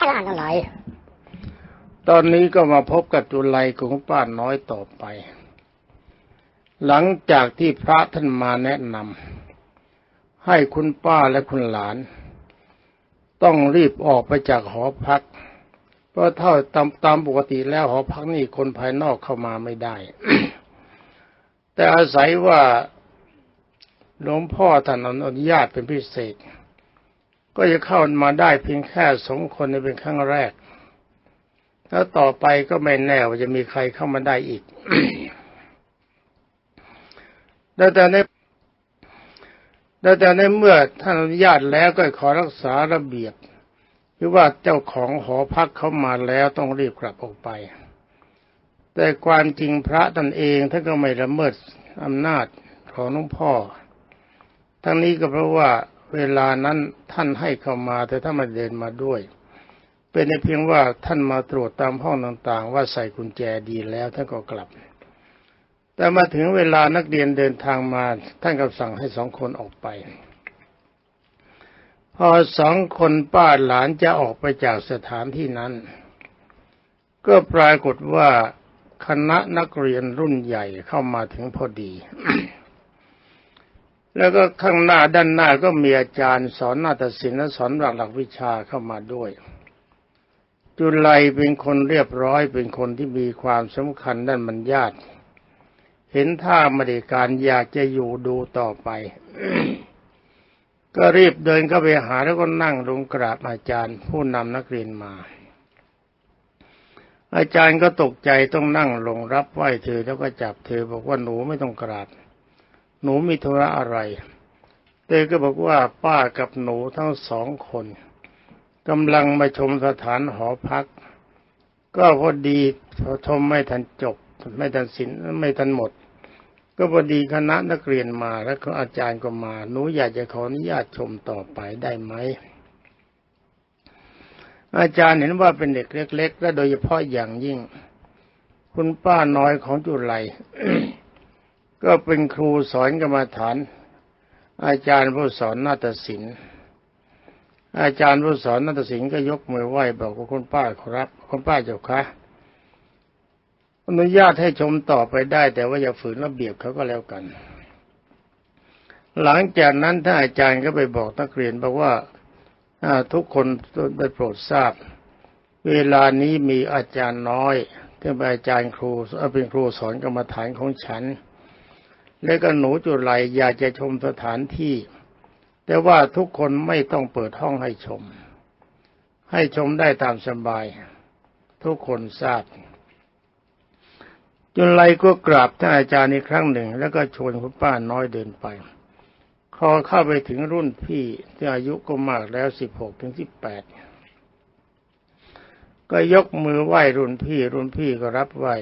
อะไรอะไร ตอนนี้ก็มาพบกับจุไลของป้าน้อยต่อไป หลังจากที่พระท่านมาแนะนำให้คุณป้าและคุณหลาน ต้องรีบออกไปจากหอพัก เพราะเท่าตามตามปกติแล้วหอพักนี่คนภายนอกเข้ามาไม่ได้ แต่อาศัยว่าหลวงพ่อท่านอนุญาตเป็นพิเศษ ก็จะเข้ามาได้เพียงแค่สองคนในเป็นครั้งแรก แล้วต่อไปก็ไม่แน่ว่าจะมีใครเข้ามาได้อีกแล้วแต่ในแล้วแต่ในเมื่อท่านอนุญาตแล้วก็ขอรักษาระเบียบหรือว่าเจ้าของหอพักเขามาแล้วต้องรีบกลับออกไป แต่ความจริงพระตนเองท่านก็ไม่ละเมิดอำนาจของหลวงพ่อ ทั้งนี้ก็เพราะว่า เวลานั้นท่านให้เข้ามาแต่ถ้ามาเดินมาด้วย เป็นในเพียงว่าท่านมาตรวจตามห้องต่างๆ ว่าใส่กุญแจดีแล้วท่านก็กลับ แต่มาถึงเวลานักเรียนเดินทางมา ท่านก็สั่งให้สองคนออกไป พอสองคนป้าหลานจะออกไปจากสถานที่นั้น ก็ปรากฏว่าคณะนักเรียนรุ่นใหญ่เข้ามาถึงพอดี แล้วก็ข้างหน้าด้านหน้าก็มีอาจารย์สอนนาฏศิลป์และสอนหลักหลักวิชาเข้ามาด้วย จุไลเป็นคนเรียบร้อยเป็นคนที่มีความสำคัญด้านบัญญัติเห็นท่าไม่ได้การอยากจะอยู่ดูต่อไป ก็รีบเดินเข้าไปหาแล้วก็นั่งลงกราบอาจารย์ ผู้นำนักเรียนมา อาจารย์ก็ตกใจต้องนั่งลงรับไหว้เธอแล้วก็จับเธอบอกว่าหนูไม่ต้องกราบ หนูมีธุระอะไรเธอก็บอกว่าป้ากับหนูทั้งสองคนกำลังมาชมสถานหอพัก ก็พอดีชมไม่ทันจบ ไม่ทันสินไม่ทันหมด ก็พอดีคณะนักเรียนมาแล้วก็อาจารย์ก็มา หนูอยากจะขออนุญาตชมต่อไปได้ไหมอาจารย์เห็นว่าเป็นเด็กเล็ก ๆ และโดยเฉพาะอย่างยิ่ง คุณป้าน้อยของจุไล ก็เป็นครูสอนกรรมฐาน อาจารย์ผู้สอนนาฏศิลป์อาจารย์ผู้สอนนาฏศิลป์ก็ยกมือไหว้บอกว่าคุณป้าครับ คุณป้าเจ้าคะอนุญาตให้ชมต่อไปได้ แต่ว่าอย่าฝืนระเบียบเขาก็แล้วกัน หลังจากนั้นท่านอาจารย์ก็ไปบอกนักเรียนบอกว่าทุกคนได้โปรดทราบ เวลานี้มีอาจารย์น้อยที่เป็นอาจารย์ครูเป็นครูสอนกรรมฐานของฉัน และก็หนูจุไลอยากจะชมสถานที่ แต่ว่าทุกคนไม่ต้องเปิดห้องให้ชม ให้ชมได้ตามสบาย ทุกคนทราบ จุไลก็กราบท่านอาจารย์อีกครั้งหนึ่ง แล้วก็ชวนคุณป้าน้อยเดินไปพอเข้าไปถึงรุ่นพี่ที่อายุก็มากแล้วสิบหกถึงสิบแปดก็ยกมือไหว้รุ่นพี่ รุ่นพี่ก็รับไหว้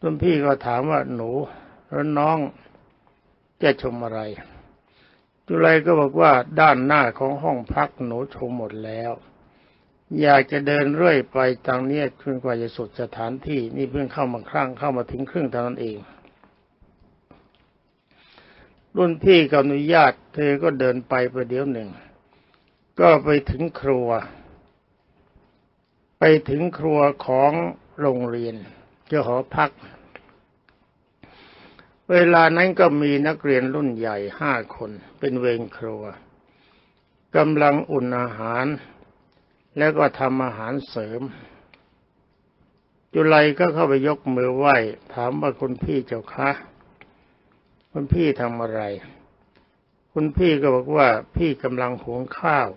รุ่นพี่ก็ถามว่าหนู แล้วน้องจะชมอะไรจุไรก็บอกว่าด้านหน้าของห้องพักหนูชมหมดแล้ว อยากจะเดินเรื่อยไปทางนี้จนกว่าจะสุดสถานที่นี่เพิ่งเข้ามาครั้งเข้ามาถึงครึ่งเท่านั้นเอง รุ่นพี่ก็อนุญาต เธอก็เดินไปประเดี๋ยวหนึ่ง ก็ไปถึงครัว ไปถึงครัวของโรงเรียนเจ้าหอพัก เวลานั้นก็มีนักเรียนรุ่นใหญ่ห้าคนเป็นเวรครัวกำลังอุ่นอาหาร แล้วก็ทำอาหารเสริม จุไลก็เข้าไปยกมือไหว้ถามว่าคุณพี่เจ้าคะคุณพี่ทำอะไร คุณพี่ก็บอกว่าพี่กำลังหุงข้าว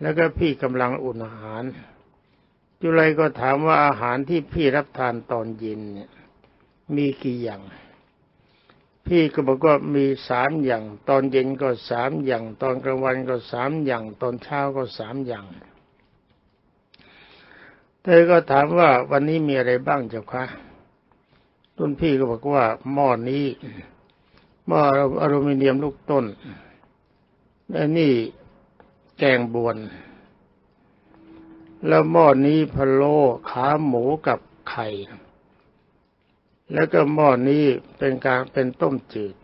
แล้วก็พี่กำลังอุ่นอาหาร จุไลก็ถามว่าอาหารที่พี่รับทานตอนเย็นเนี่ยมีกี่อย่าง พี่ก็บอกว่ามีสามอย่าง ตอนเย็นก็สามอย่าง ตอนกลางวันก็สามอย่าง ตอนเช้าก็สามอย่างเธอก็ถามว่าวันนี้มีอะไรบ้างเจ้าคะรุ่นพี่ก็บอกว่าหม้อนี้หม้ออลูมิเนียมลูกต้นและนี่แกงบวน แล้วหม้อนี้พะโล้ขาหมูกับไข่ แล้วก็หม้อนี้เป็นการเป็นต้มจืด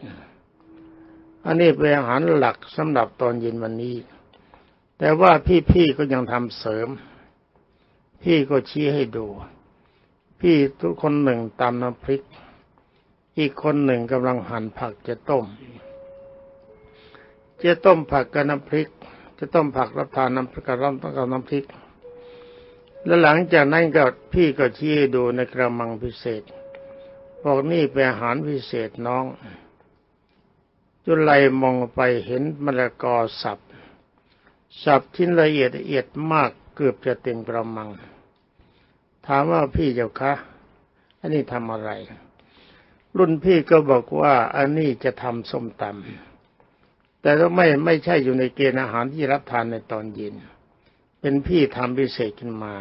อันนี้เป็นอาหารหลักสำหรับตอนเย็นวันนี้ แต่ว่าพี่ๆก็ยังทำเสริม พี่ก็ชี้ให้ดู พี่ทุกคนหนึ่งตำน้ำพริก อีกคนหนึ่งกำลังหั่นผักจะต้ม จะต้มผักกับน้ำพริก จะต้มผักรับทานน้ำพริกกับรับกับน้ำพริก แล้วหลังจากนั้นก็พี่ก็ชี้ให้ดูในกระมังพิเศษ บอกนี่เป็นอาหารพิเศษน้อง จุไลมองไปเห็นมะละกอสับ สับชิ้นละเอียดละเอียดมากเกือบจะเต็มกระมัง ถามว่าพี่เจ้าคะอันนี้ทำอะไร รุ่นพี่ก็บอกว่าอันนี้จะทำส้มตำแต่ก็ไม่ไม่ใช่อยู่ในเกณฑ์อาหารที่รับทานในตอนเย็น เป็นพี่ทำพิเศษขึ้นมา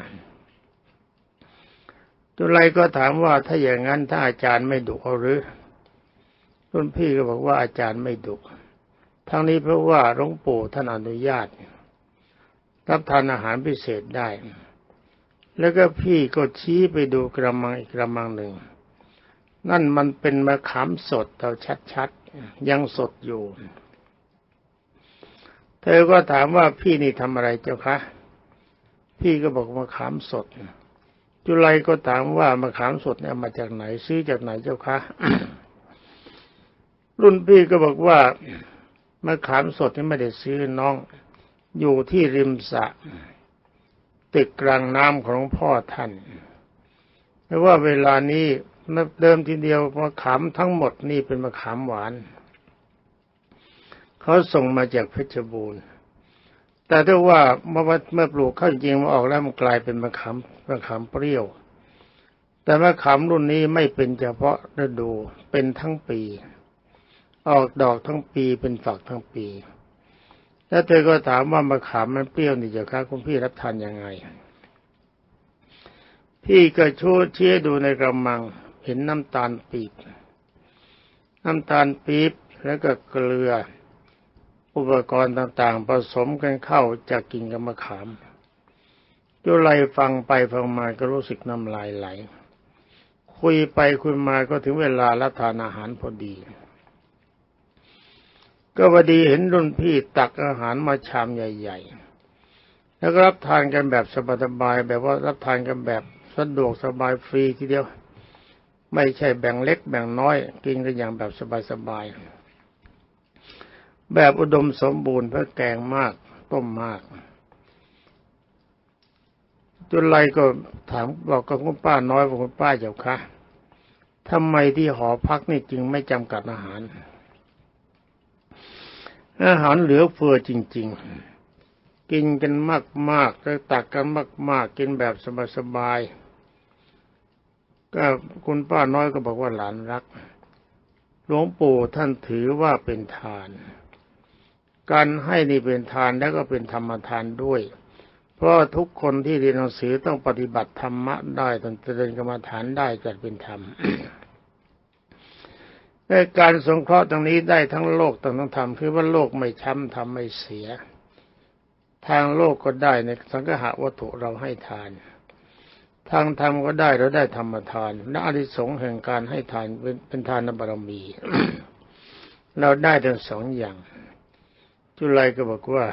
จุไลก็ถามว่าถ้าอย่างนั้นถ้าอาจารย์ไม่ดุเอาหรือรุ่นพี่ก็บอกว่าอาจารย์ไม่ดุทั้งนี้เพราะว่าหลวงปู่ท่านอนุญาตรับทานอาหารพิเศษได้ แล้วก็พี่ก็ชี้ไปดูกระมังอีกกระมังหนึ่ง นั่นมันเป็นมะขามสดเราชัดๆ ยังสดอยู่ เธอก็ถามว่าพี่นี่ทำอะไรเจ้าคะ พี่ก็บอกมะขามสด จุไลก็ถามว่ามะขามสดเนี่ยมาจากไหนซื้อจากไหนเจ้าคะรุ่นพี่ก็บอกว่ามะขามสดนี่ไม่ได้ซื้อน้อง อยู่ที่ริมสระตึกกลางน้ำของพ่อท่านเพราะว่าเวลานี้เดิมทีเดียวมะขามทั้งหมดนี่เป็นมะขามหวาน เขาส่งมาจากเพชรบูรณ์ แต่ถ้าว่าเมื่อเมื่อปลูกเข้าจริงมาออกแล้วมันกลายเป็นมะขามมะขามเปรี้ยว แต่มะขามรุ่นนี้ไม่เป็นเฉพาะฤดูเป็นทั้งปี ออกดอกทั้งปีเป็นฝักทั้งปี แล้วเธอก็ถามว่ามะขามมันเปรี้ยวนี่เจ้าค่ะคุณพี่รับทานยังไง พี่ก็ชูเชี่ยดูในกระมังเห็นน้ำตาลปี๊บน้ำตาลปี๊บแล้วก็เกลือ อุปกรณ์ต่างๆ ผสมกันเข้าจะกินกับมะขามจุไลฟังไปฟังมาก็รู้สึกน้ำลายไหล คุยไปคุยมาก็ถึงเวลารับทานอาหารพอดี ก็พอดีเห็นรุ่นพี่ตักอาหารมาชามใหญ่ ๆ แล้วก็รับทานกันแบบสบายๆแบบว่ารับทานกันแบบสะดวกสบายฟรีทีเดียว ไม่ใช่แบ่งเล็กแบ่งน้อย กินกันอย่างแบบสบายๆ แบบอุดมสมบูรณ์เพื่อแกงมาก ต้มมากจนไรก็ถามบอกกับคุณป้าน้อยบอกคุณป้าเจ้าคะทำไมที่หอพักนี่จึงไม่จำกัดอาหาร อาหารเหลือเฟือจริง ๆ กินกันมากๆแล้วตักกันมาก ๆ กินแบบสบายๆก็คุณป้าน้อยก็บอกว่าหลานรัก หลวงปู่ท่านถือว่าเป็นทาน การให้นี่เป็นทานแล้วก็เป็นธรรมทานด้วย เพราะทุกคนที่เรียนหนังสือต้องปฏิบัติธรรมะได้ต้องเจริญกรรมฐานได้จัดเป็นธรรมในการสงเคราะห์ตรงนี้ได้ทั้งโลกต้องธรรมคือว่าโลกไม่ช้ำทำไม่เสีย ทางโลกก็ได้ในสังหะวัตถุเราให้ทาน ทางธรรมก็ได้เราได้ธรรมทานและอริสงส์แห่งการให้ทานเป็นเป็นทานบารมี เราได้ทั้งสองอย่าง จุลัยก็บอกว่า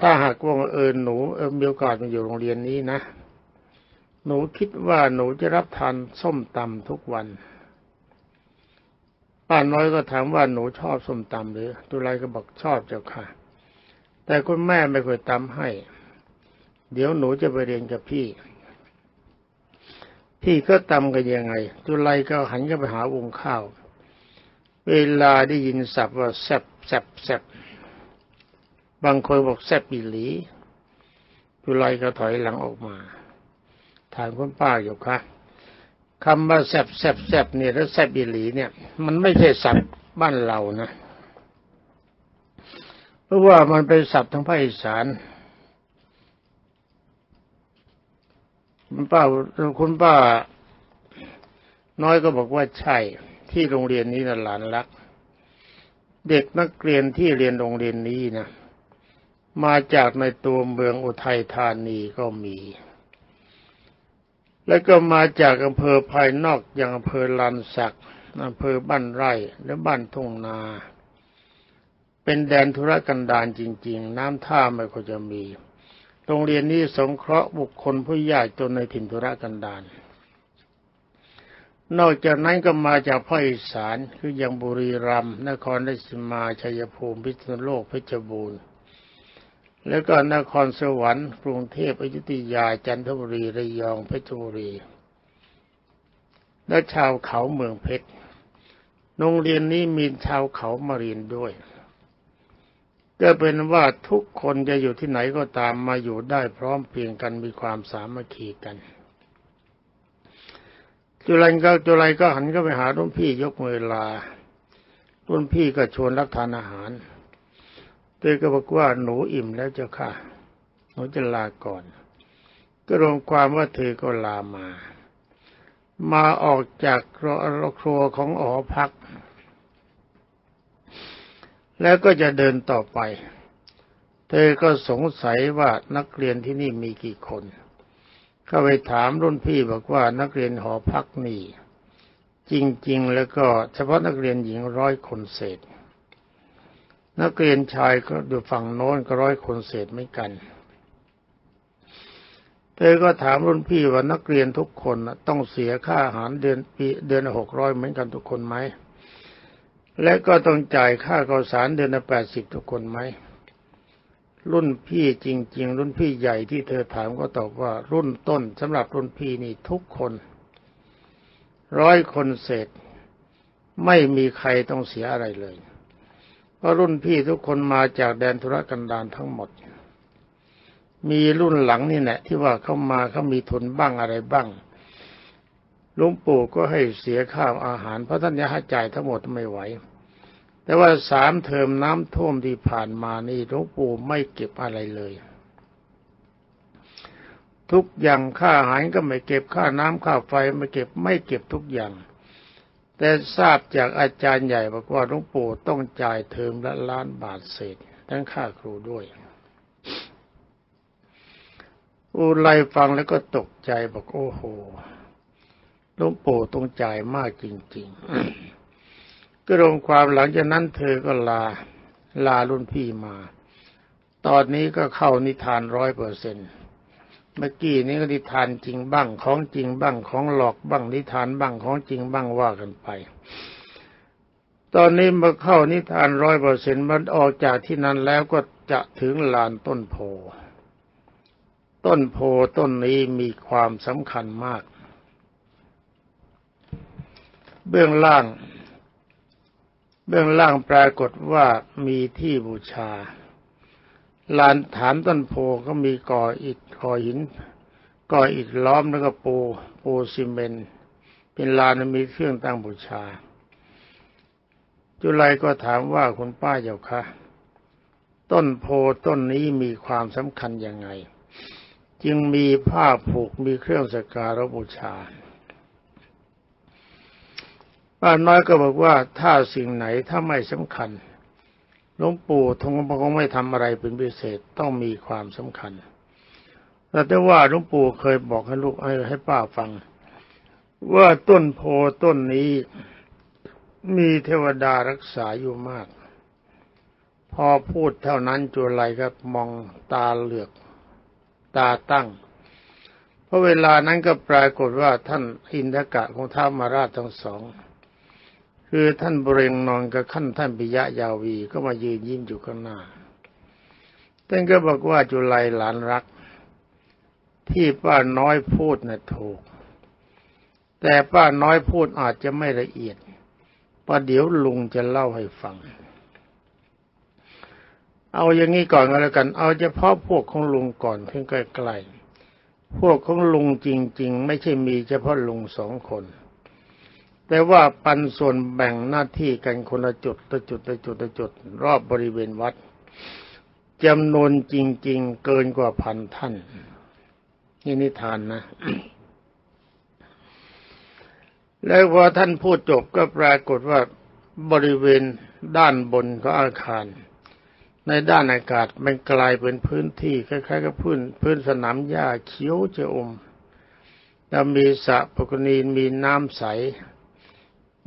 ถ้าหากว่าเออหนูเออมีโอกาสมาอยู่โรงเรียนนี้นะ หนูคิดว่าหนูจะรับทานส้มตำทุกวันป้าน้อยก็ถามว่าหนูชอบส้มตำหรือจุลัยก็บอกชอบเจ้าค่ะ แต่คุณแม่ไม่เคยตำให้ เดี๋ยวหนูจะไปเรียนกับพี่ พี่ก็ตำกันยังไงจุลัยก็หันก็ไปหาวงข้าว เวลาได้ยินศัพท์ว่าแซบแซบแซบ บางคนบอกแซบอีหลีจุลัยก็ถอยหลังออกมา ถามคุณป้าอยู่คะคำว่าแซบแซบแซบเนี่ยแล้วแซบอีหลีเนี่ย มันไม่ใช่ศัพท์บ้านเรานะเพราะว่ามันเป็นศัพท์ทางภาคอีสานคุณป้าคุณป้า น้อยก็บอกว่าใช่ที่โรงเรียนนี้นะหลานรัก เด็กนักเรียนที่เรียนโรงเรียนนี้นะ มาจากในตัวเมืองอุทัยธานีก็มี แล้วก็มาจากอำเภอภายนอกอย่างอำเภอลานสักอำเภอบ้านไร่และบ้านทุ่งนา เป็นแดนธุรกันดารจริง ๆ น้ำท่าไม่ค่อยจะมี โรงเรียนนี้สงเคราะห์บุคคลผู้ยากจนในถิ่นธุรกันดารนอกจากนั้นก็มาจากภาคอีสานคืออย่างบุรีรัมย์นครราชสีมาชัยภูมิพิษณุโลกเพชรบูรณ์ แล้วก็นครสวรรค์กรุงเทพอยุธยาจันทบุรีระยองเพชรบุรี และชาวเขาเมืองเพชรโรงเรียนนี้มีชาวเขามาเรียนด้วย ก็เป็นว่าทุกคนจะอยู่ที่ไหนก็ตามมาอยู่ได้พร้อมเพรียงกันมีความสามัคคีกัน จุลันก็จุลัยก็หันก็ไปหารุ่นพี่ยกมือลารุ่นพี่ก็ชวนรับทานอาหาร เธอก็บอกว่าหนูอิ่มแล้วเจ้าค่ะ หนูจะลาก่อน ก็รวมความว่าเธอก็ลามา มาออกจากครัวของออพัก แล้วก็จะเดินต่อไป เธอก็สงสัยว่านักเรียนที่นี่มีกี่คน ก็ไปถามรุ่นพี่บอกว่านักเรียนหอพักนี่จริง ๆ แล้วก็เฉพาะนักเรียนหญิงร้อยคนเศษ นักเรียนชายก็อยู่ฝั่งโน้นก็ร้อยคนเศษไม่กันเธอก็ถามรุ่นพี่ว่านักเรียนทุกคนต้องเสียค่าอาหารเดือนปีเดือนหกร้อยเหมือนกันทุกคนไหม และก็ต้องจ่ายค่าข้าวสารเดือนละแปดสิบทุกคนไหม รุ่นพี่จริง ๆ รุ่นพี่ใหญ่ที่เธอถามก็ตอบว่ารุ่นต้นสำหรับรุ่นพี่นี่ทุกคนร้อยคนเศษไม่มีใครต้องเสียอะไรเลย เพราะรุ่นพี่ทุกคนมาจากแดนธุรกันดารทั้งหมด มีรุ่นหลังนี่แหละที่ว่าเขามาเขามีทุนบ้างอะไรบ้างหลุงปู่ก็ให้เสียค่าอาหาร เพราะท่านจะให้จ่ายทั้งหมดไม่ไหว แต่ว่าสามเทอมน้ำท่วมที่ผ่านมานี่หลวงปู่ไม่เก็บอะไรเลย ทุกอย่างค่าอาหารก็ไม่เก็บค่าน้ำค่าไฟไม่เก็บไม่เก็บทุกอย่าง แต่ทราบจากอาจารย์ใหญ่บอกว่าหลวงปู่ต้องจ่ายเทอมละล้านบาทเศษ ทั้งค่าครูด้วย อุไลฟังแล้วก็ตกใจบอกโอ้โหหลวงปู่ต้องจ่ายมากจริง ๆ ก็รวมความหลังจากนั้นเธอก็ลาลารุ่นพี่มา ตอนนี้ก็เข้านิทานร้อยเปอร์เซ็นต์ เมื่อกี้นี้ก็นิทานจริงบ้างของจริงบ้างของหลอกบ้างนิทานบ้างของจริงบ้างว่ากันไป ตอนนี้มาเข้านิทานร้อยเปอร์เซ็นต์มันออกจากที่นั้นแล้วก็จะถึงลานต้นโพ ต้นโพต้นนี้มีความสำคัญมาก เบื้องล่าง เบื้องล่างปรากฏว่ามีที่บูชา ลานฐานต้นโพก็มีก่ออิฐก่อหินก่ออิฐล้อมแล้วก็ปูปูซีเมนต์เป็นลานมีเครื่องตั้งบูชา จุไลก็ถามว่าคุณป้าเจ้าคะต้นโพต้นนี้มีความสำคัญยังไง จึงมีผ้าผูกมีเครื่องสักการบูชาป้าน้อยก็บอกว่าถ้าสิ่งไหนถ้าไม่สำคัญ หลวงปู่ทงคงไม่ทำอะไรเป็นพิเศษต้องมีความสำคัญแต่ได้ว่าหลวงปู่เคยบอกให้ลูกให้ให้ป้าฟัง ว่าต้นโพต้นนี้มีเทวดารักษาอยู่มาก พอพูดเท่านั้นจุลัยก็มองตาเหลือก ตาตั้ง เพราะเวลานั้นก็ปรากฏว่าท่านอินทกะของท้ามาราชทั้งสอง คือท่านบริงนอนกับขั้นท่านปิยะยาวีก็มายืนยิ้มอยู่ข้างหน้าท่านก็บอกว่าจุไลหลานรัก ที่ป้าน้อยพูดน่ะถูก แต่ป้าน้อยพูดอาจจะไม่ละเอียดประเดี๋ยวลุงจะเล่าให้ฟัง เอาอย่างนี้ก่อนก็แล้วกัน เอาเฉพาะพวกของลุงก่อนเพิ่งใกล้ๆพวกของลุงจริง ๆ ไม่ใช่มีเฉพาะลุงสองคน แต่ว่าปันส่วนแบ่งหน้าที่กันคนละจุดละจุดละจุดละจุด รอบบริเวณวัดจำนวนจริง ๆ เกินกว่าพันท่านนี่นิทานนะ แล้วพอท่านพูดจบก็ปรากฏว่าบริเวณด้านบนของอาคาร ในด้านอากาศมันกลายเป็นพื้นที่คล้ายๆกับพื้นพื้นสนามหญ้าเขียวจะอมแล้วมีสระปกนีมีน้ำใส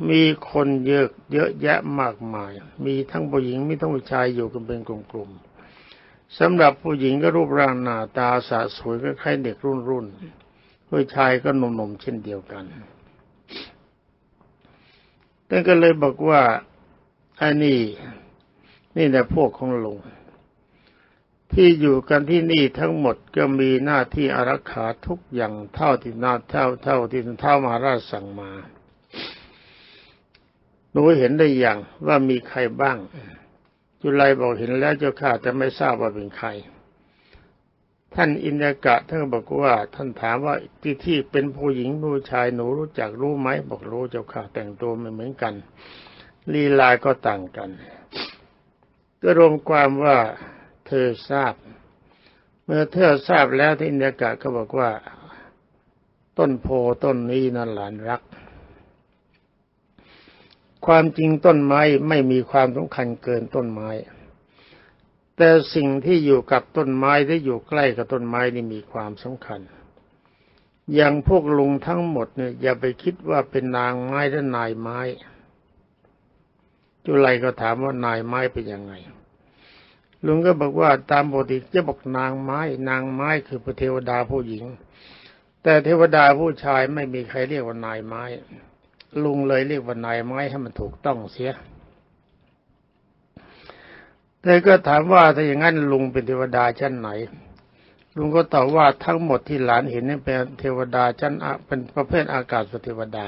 มีคนเยอะเยอะแยะมากมาย มีทั้งผู้หญิงมีทั้งผู้ชายอยู่กันเป็นกลุ่มๆสำหรับผู้หญิงก็รูปร่างหน้าตาสะสวยก็คล้ายเด็กรุ่นรุ่นผู้ชายก็หนุ่มๆเช่นเดียวกันท่านก็เลยบอกว่าอันนี้นี่แหละพวกของลุงที่อยู่กันที่นี่ทั้งหมดก็มีหน้าที่อารักขาทุกอย่างเท่าที่นาเท่าเท่าที่เท่ามาราชสั่งมา หนูเห็นได้อย่างว่ามีใครบ้าง จุลัยบอกเห็นแล้วเจ้าข้าแต่ไม่ทราบว่าเป็นใคร ท่านอินทกะท่านบอกว่าท่านถามว่าที่ที่เป็นผู้หญิงผู้ชายหนูรู้จักรู้ไหมบอกรู้เจ้าข้าแต่งตัวไม่เหมือนกันลีลาก็ต่างกัน ก็รวมความว่าเธอทราบ เมื่อเธอทราบแล้วท่านอินทกะก็บอกว่า ต้นโพต้นนี้นั่นหลานรัก ความจริงต้นไม้ไม่มีความสำคัญเกินต้นไม้ แต่สิ่งที่อยู่กับต้นไม้ที่อยู่ใกล้กับต้นไม้นี่มีความสำคัญ อย่างพวกลุงทั้งหมดเนี่ยอย่าไปคิดว่าเป็นนางไม้และนายไม้ จุไลก็ถามว่านายไม้เป็นยังไงลุงก็บอกว่าตามปกติจะบอกนางไม้ นางไม้คือพระเทวดาผู้หญิง แต่เทวดาผู้ชายไม่มีใครเรียกว่านายไม้ ลุงเลยเรียกว่านายไม้ให้มันถูกต้องเสียแต่ก็ถามว่าถ้าอย่างนั้นลุงเป็นเทวดาชั้นไหน ลุงก็ตอบว่าทั้งหมดที่หลานเห็นนี่เป็นเทวดาชั้นเป็นประเภทอากาศเทวดา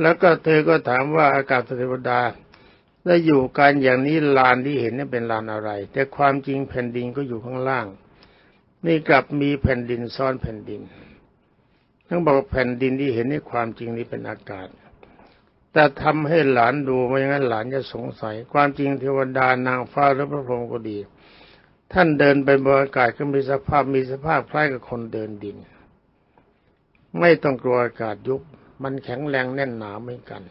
แล้วก็เธอก็ถามว่าอากาศเทวดาได้อยู่กันอย่างนี้ลานที่เห็นนี่เป็นลานอะไร แต่ความจริงแผ่นดินก็อยู่ข้างล่าง นี่กลับมีแผ่นดินซ้อนแผ่นดินทั้งบอกแผ่นดินที่เห็นในความจริงนี้เป็นอากาศ แต่ทำให้หลานดูไม่งั้นหลานจะสงสัย ความจริงเทวดานางฟ้าหรือพระพรหมก็ดี ท่านเดินไปบนอากาศก็มีสภาพมีสภาพคล้ายกับคนเดินดิน ไม่ต้องกลัวอากาศยุบ มันแข็งแรงแน่นหนาเหมือนกัน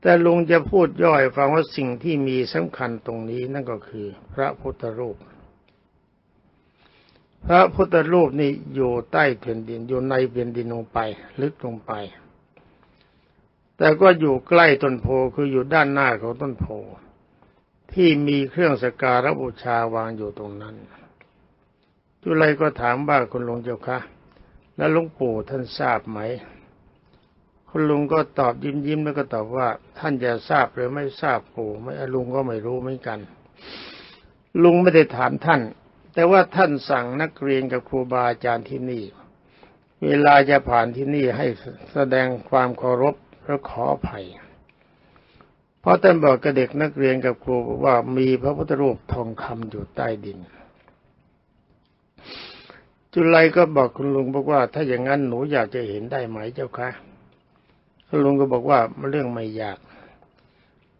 แต่ลุงจะพูดย่อยฟังว่าสิ่งที่มีสำคัญตรงนี้นั่นก็คือ พระพุทธรูป พระพุทธรูปนี่อยู่ใต้แผ่นดินอยู่ในแผ่นดินลงไป ลึกลงไป แต่ก็อยู่ใกล้ต้นโพคืออยู่ด้านหน้าของต้นโพที่มีเครื่องสการะบูชาวางอยู่ตรงนั้น จุไรก็ถามว่าคุณลุงเจ้าคะแล้วลุงปู่ท่านทราบไหม คุณลุงก็ตอบยิ้มยิ้มแล้วก็ตอบว่า ท่านจะทราบหรือไม่ทราบปู่ไม่ลุงก็ไม่รู้เหมือนกัน ลุงไม่ได้ถามท่าน แต่ว่าท่านสั่งนักเรียนกับครูบาอาจารย์ที่นี่ เวลาจะผ่านที่นี่ให้แสดงความเคารพและขออภัย เพราะท่านบอกกับเด็กนักเรียนกับครูว่ามีพระพุทธรูปทองคำอยู่ใต้ดิน จุลัยก็บอกคุณลุงบอกว่า ถ้าอย่างนั้นหนูอยากจะเห็นได้ไหมเจ้าคะคุณลุงก็บอกว่าเรื่องไม่ยาก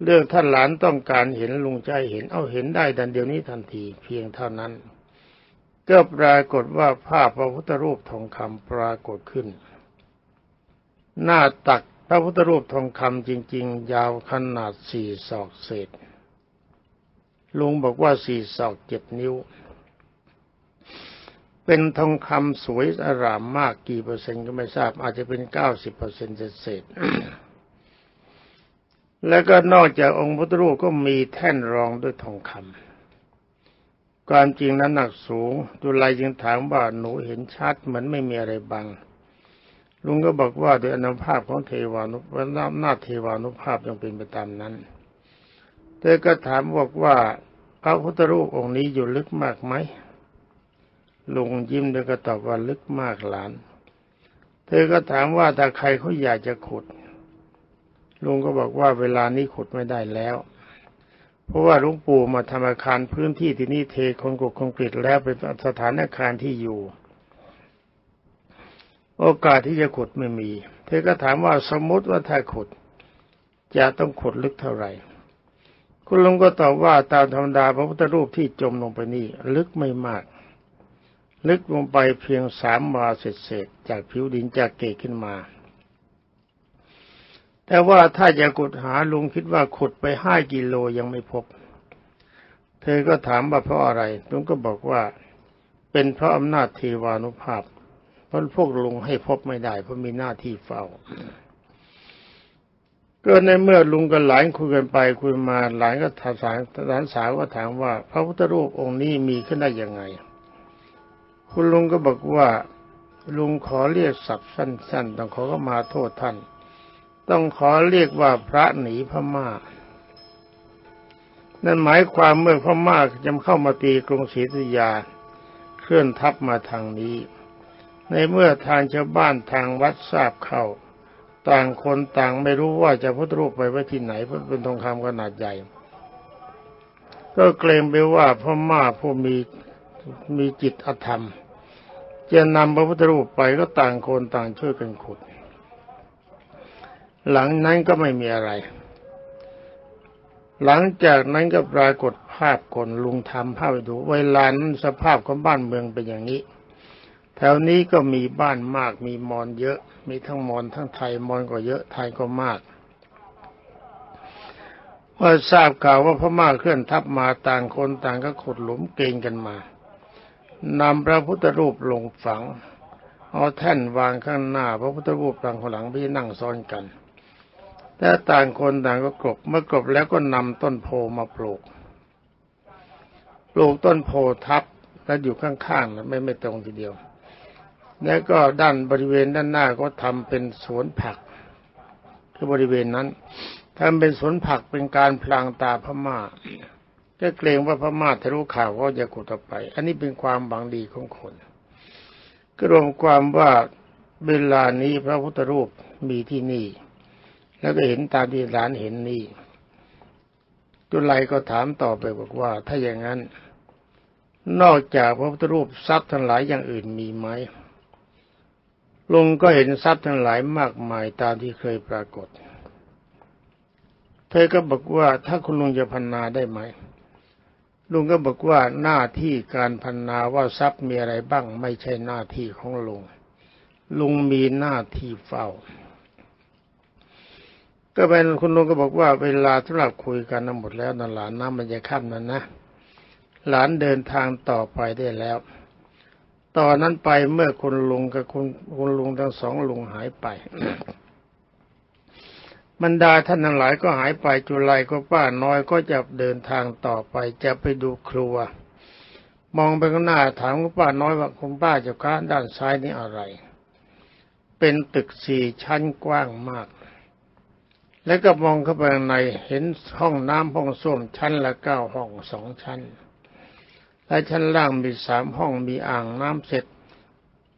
เรื่องท่านหลานต้องการเห็นลุงใจเห็นเอาเห็นได้ดันเดียวนี้ทันทีเพียงเท่านั้น ก็ปรากฏว่าภาพพระพุทธรูปทองคำปรากฏขึ้น หน้าตักพระพุทธรูปทองคำจริง ๆ ยาวขนาดสี่ศอกเศษลุงบอกว่าสี่ศอกเจ็ดนิ้ว เป็นทองคำสวยอร่ามมากกี่เปอร์เซ็นต์ก็ไม่ทราบ อาจจะเป็นเก้าสิบเปอร์เซ็นต์เศษแล้วก็นอกจากองค์พุทธรูปก็มีแท่นรองด้วยทองคำ ความจริงนั้นหนักสูงจุลัยจึงถามว่าหนูเห็นชัดเหมือนไม่มีอะไรบัง ลุงก็บอกว่าโดยอนุภาพของเทวานุภาพหน้าเทวานุภาพยังเป็นไปตามนั้นเธอก็ถามบอกว่าพระพุทธรูปองค์นี้อยู่ลึกมากไหมลุงยิ้มแล้วก็ตอบว่าลึกมากหลาน เธอก็ถามว่าถ้าใครเขาอยากจะขุด ลุงก็บอกว่าเวลานี้ขุดไม่ได้แล้ว เพราะว่าหลวงปู่มาทำอาคารพื้นที่ที่นี่เทคอนกรคอนกรีตแล้วเป็นสถานอาคารที่อยู่ โอกาสที่จะขุดไม่มี เธอก็ถามว่าสมมติว่าถ้าขุด จะต้องขุดลึกเท่าไหร่ คุณลุงก็ตอบว่าตามธรรมดาพระพุทธรูปที่จมลงไปนี่ลึกไม่มาก ลึกลงไปเพียงสามวาเศษจากผิวดินจากเกศขึ้นมา แต่ว่าถ้าจะขุดหาลุงคิดว่าขุดไปห้ากิโลยังไม่พบ เธอก็ถามว่าเพราะอะไร ลุงก็บอกว่าเป็นเพราะอำนาจเทวานุภาพ เพราะพวกลุงให้พบไม่ได้เพราะมีหน้าที่เฝ้า ก็ในเมื่อลุงกับหลานคุยกันไปคุยมาหลานก็ถามหลานสาวก็ถามว่า พระพุทธรูปองค์นี้มีขึ้นได้ยังไง คุณลุงก็บอกว่าลุงขอเรียกศัพท์สั้น ๆ ต้องขอก็มาโทษท่าน ต้องขอเรียกว่าพระหนีพม่า นั่นหมายความเมื่อพม่าจะเข้ามาตีกรุงศรีอยุธยา เคลื่อนทัพมาทางนี้ ในเมื่อทางชาวบ้านทางวัดทราบเข้า ต่างคนต่างไม่รู้ว่าจะพุทธรูปไปไว้ที่ไหนเพราะเป็นทองคำขนาดใหญ่ ก็เกรงไปว่าพม่าผู้มีมีจิตอธรรม จะนำพระพุทธรูปไปก็ต่างคนต่างช่วยกันขุด หลังนั้นก็ไม่มีอะไร หลังจากนั้นก็ปรากฏภาพคนลุงทำภาพไปดู เวลานั้นสภาพของบ้านเมืองเป็นอย่างนี้ แถวนี้ก็มีบ้านมาก มีมอญเยอะ มีทั้งมอญทั้งไทย มอญก็เยอะ ไทยก็มากเมื่อทราบข่าวว่าพม่าเคลื่อนทัพมาต่างคนต่างก็ขุดหลุมเกณฑ์กันมานำพระพุทธรูปลงฝัง เอาแท่นวางข้างหน้า พระพุทธรูปตั้งข้างหลังพี่นั่งซ้อนกัน แต่ต่างคนต่างก็กลบเมื่อกลบแล้วก็นำต้นโพมาปลูก ปลูกต้นโพทับแล้วอยู่ข้างๆนะไม่ไม่ตรงทีเดียว แล้วก็ด้านบริเวณด้านหน้าก็ทำเป็นสวนผัก คือบริเวณนั้นทำเป็นสวนผักเป็นการพลางตาพม่าก็เกรงว่าพม่าถ้ารู้ข่าวก็จะกุดออกไป อันนี้เป็นความบังดีของคนก็รวมความว่าเวลานี้พระพุทธรูปมีที่นี่ แล้วก็เห็นตามที่หลานเห็นนี่จุลัยก็ถามต่อไปบอกว่า ถ้าอย่างนั้น นอกจากพระพุทธรูปทรัพย์ทั้งหลายอย่างอื่นมีไหมลุงก็เห็นทรัพย์ทั้งหลายมากมายตามที่เคยปรากฏ เธอก็บอกว่าถ้าคุณลุงจะพันนาได้ไหม ลุงก็บอกว่าหน้าที่การพันนาว่าทรัพย์มีอะไรบ้าง ไม่ใช่หน้าที่ของลุง ลุงมีหน้าที่เฝ้า ก็เป็นคุณลุงก็บอกว่าเวลาสำหรับคุยกันหมดแล้วนหลานน้ำมันจะค่ำนั้นนะหลานเดินทางต่อไปได้แล้ว ตอนนั้นไปเมื่อคุณลุงกับคุณคุณลุงทั้งสองลุงหายไปบรรดาท่านทั้งหลายก็หายไปจุลัยก็ป้าน้อยก็จะเดินทางต่อไปจะไปดูครัว มองไปข้างหน้าถามคุณป้าน้อยว่าคุณป้าเจ้าค้าด้านซ้ายนี่อะไร เป็นตึกสี่ชั้นกว้างมาก แล้วก็มองเข้าไปข้างในเห็นห้องน้ำห้องส้วมชั้นละเก้าห้องสองชั้น และชั้นล่างมีสามห้องมีอ่างน้ำเสร็จ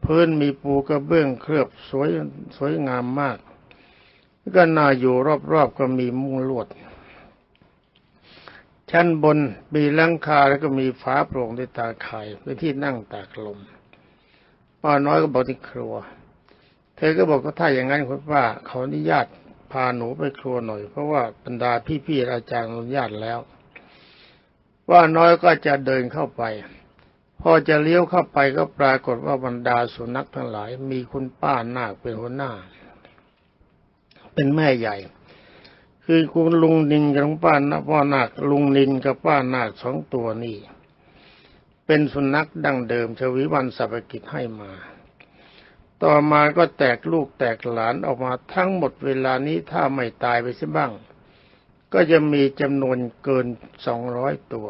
พื้นมีปูกระเบื้องเคลือบสวยสวยงามมาก แล้วก็น่าอยู่รอบๆก็มีมุ้งลวด ชั้นบนมีหลังคาแล้วก็มีฝาโปร่งด้วยตาข่ายเป็นที่นั่งตากลมป้าน้อยก็บอกที่ครัว เธอก็บอกว่าถ้าอย่างนั้นคุณป้าเขาอนุญาต พาหนูไปครัวหน่อย เพราะว่าบรรดาพี่ๆอาจารย์อนุญาตแล้ว ว่าน้อยก็จะเดินเข้าไป พอจะเลี้ยวเข้าไปก็ปรากฏว่าบรรดาสุนัขทั้งหลาย มีคุณป้านาคเป็นหัวหน้า เป็นแม่ใหญ่ คือคุณลุงนินกับป้านาพ่อนาคลุงนินกับป้านาคสองตัวนี่เป็นสุนัขดั้งเดิมชวิวันสัพกิจให้มา ต่อมาก็แตกลูกแตกหลานออกมาทั้งหมดเวลานี้ถ้าไม่ตายไปสิบ้าง ก็จะมีจำนวนเกินสองร้อยตัว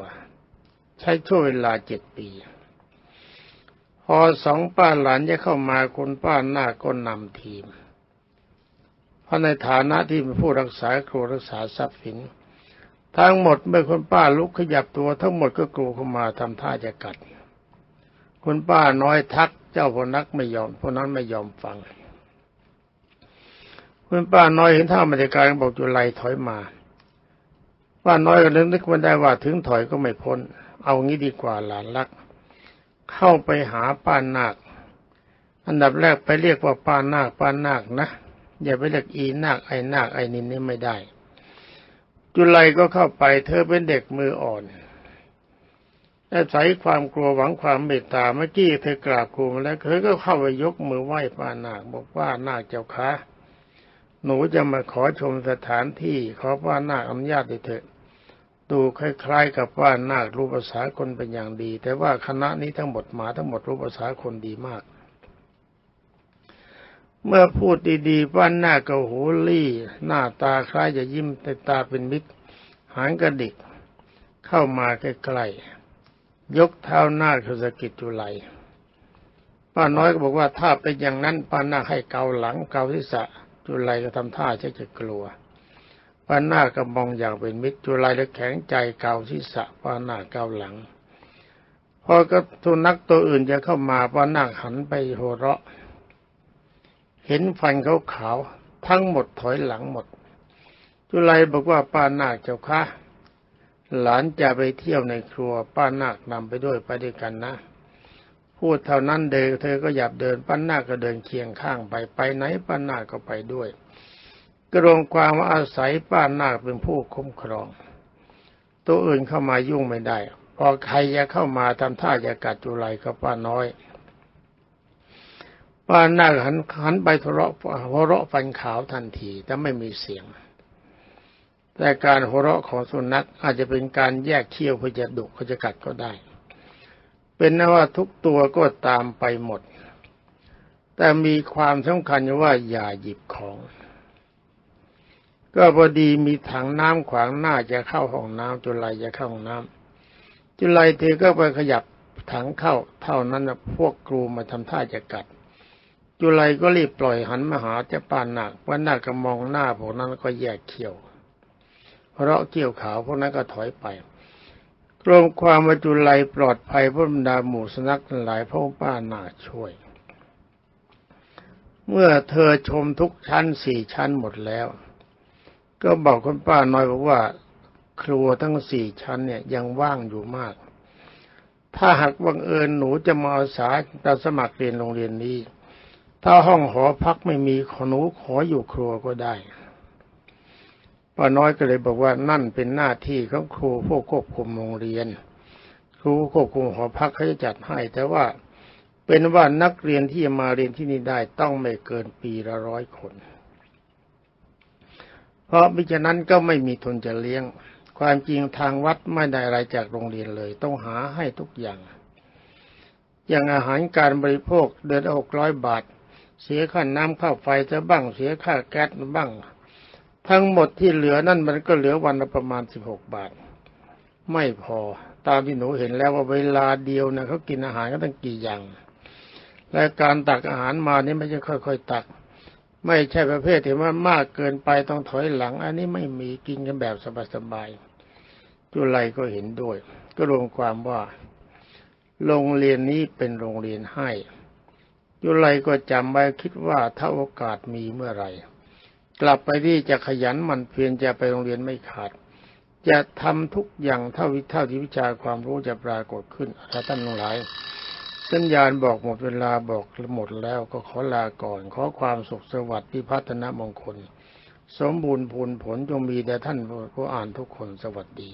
ใช้ช่วงเวลาเจ็ดปี พอสองป้าหลานจะเข้ามาคนป้าหน้าก็นำทีมพราะในฐานะที่เป็นผู้รักษาครูรักษาทรัพย์สิน ทั้งหมดเมื่อคนป้าลุกขยับตัวทั้งหมดก็กลัวเข้ามาทำท่าจะกัด คุณป้าน้อยทักเจ้าพนักไม่ยอมพวกนั้นไม่ยอมฟัง คุณป้าน้อยเห็นท่าบรรยากาศบอกจุไลถอยมา ป้าน้อยก็นึกนึกมันได้ว่าถึงถอยก็ไม่พ้น เอางี้ดีกว่าหลานรัก เข้าไปหาป้านาค อันดับแรกไปเรียกว่าป้านาคป้านาคนะ อย่าไปเรียกอีนาคไอนาคไอนินนี่ไม่ได้ จุลัยก็เข้าไป เธอเป็นเด็กมืออ่อน อาศัยความกลัวหวังความเมตตาเมื่อกี้เธอกราบครูมาแล้วเธอก็เข้าไปยกมือไหว้ป้านาคบอกว่านาคเจ้าคะหนูจะมาขอชมสถานที่ขอป้านาคอนุญาตเถอะ ดูคล้ายๆ กับว่านาครู้ภาษาคนเป็นอย่างดี แต่ว่าคณะนี้ทั้งหมดหมาทั้งหมดรู้ภาษาคนดีมาก เมื่อพูดดีๆว่าน้าก็หูลี่ หน้าตาคล้ายจะยิ้มแต่ตาเป็นมิตรหางกระดิกเข้ามาใกล้ๆ ยกเท้าหน้าคือสกิดจุไลป้าน้อยก็บอกว่าถ้าเป็นอย่างนั้นป้าหน้าให้เกาหลังเกาทิศะจุไลก็ทำท่าจะจะกลัวป้าหน้าก็มองอย่างเป็นมิตรจุไลแล้วแข็งใจเกาทิศะป้าหน้าเกาหลังพอก็ทุนักตัวอื่นจะเข้ามาป้าหน้าหันไปหัวเราะ เห็นฟันเขาขาวทั้งหมดถอยหลังหมดจุไลบอกว่าป้านาเจ้าค่ะ หลานจะไปเที่ยวในครัวป้านาคนำไปด้วยไปด้วยกันนะ พูดเท่านั้นเดินเธอก็หยับเดินป้านาคก็เดินเคียงข้างไปไปไหนป้านาคก็ไปด้วยกรวงความว่าอาศัยป้านาคเป็นผู้คุ้มครอง ตัวอื่นเข้ามายุ่งไม่ได้ พอใครจะเข้ามาทำท่าจะกัดจุไลก็ป้าน้อย ป้านาคหันหันไปทะเลาะหัวเราะฟันขาวทันทีแต่ไม่มีเสียง แต่การหัวเราะของสุนัขอาจจะเป็นการแยกเขี้ยวเพื่อจะดุเพื่อจะกัดก็ได้ เป็นนว่าทุกตัวก็ตามไปหมด แต่มีความสำคัญว่าอย่าหยิบของ ก็พอดีมีถังน้ำขวางหน้าจะเข้าห้องน้ำจุลัยจะเข้าห้องน้ำจุลัยเธอก็ไปขยับถังเข้าเท่านั้นนะพวกครูมาทำท่าจะกัดจุลัยก็รีบปล่อยหันมาหาเจ้าป้านาคป้าหนาคก็มองหน้าพวกนั้นก็แยกเขี้ยว เพราะเกี่ยวขาวพวกนั้นก็ถอยไปรวมความว่าจุลัยปลอดภัยพราะบรรดาหมู่สนักหลายพราะป้านาช่วย เมื่อเธอชมทุกชั้นสี่ชั้นหมดแล้ว ก็บอกคุณป้าน้อยบอกว่า ครัวทั้งสี่ชั้นเนี่ยยังว่างอยู่มาก ถ้าหากบังเอิญหนูจะมาอาสาเราสมัครเรียนโรงเรียนนี้ ถ้าห้องหอพักไม่มีขอหนูขออยู่ครัวก็ได้ ป้าน้อยก็เลยบอกว่านั่นเป็นหน้าที่ของครูผู้ควบคุมโรงเรียน ครูควบคุมหอพักเขาจะจัดให้ แต่ว่าเป็นว่านักเรียนที่มาเรียนที่นี่ได้ต้องไม่เกินปีละร้อยคน เพราะมิฉะนั้นก็ไม่มีทุนจะเลี้ยง ความจริงทางวัดไม่ได้อะไรจากโรงเรียนเลย ต้องหาให้ทุกอย่าง อย่างอาหารการบริโภคเดือนละหกร้อยบาท เสียค่าน้ำค่าไฟจะบ้างเสียค่าแก๊สบ้าง ทั้งหมดที่เหลือนั่นมันก็เหลือวันละประมาณสิบหกบาท ไม่พอตามที่หนูเห็นแล้วว่าเวลาเดียวนะเขากินอาหารก็ต้องกี่อย่าง และการตักอาหารมานี่ไม่ใช่ค่อยๆตัก ไม่ใช่ประเภทที่ว่ามากเกินไปต้องถอยหลัง อันนี้ไม่มีกินกันแบบสบายๆจุไลก็เห็นด้วย ก็รวมความว่า โรงเรียนนี้เป็นโรงเรียนให้จุไลก็จำไว้คิดว่าถ้าโอกาสมีเมื่อไหร่ กลับไปที่จะขยันหมั่นเพียรจะไปโรงเรียนไม่ขาด จะทำทุกอย่างเท่าวิเท่าที่วิชาความรู้จะปรากฏขึ้นท่านทั้งหลาย สัญญาณบอกหมดเวลาบอกหมดแล้วก็ขอลาก่อน ขอความสุขสวัสดิ์พิพัฒนมงคล สมบูรณ์ผลผลจงมีแด่ท่านผู้อ่านทุกคนสวัสดี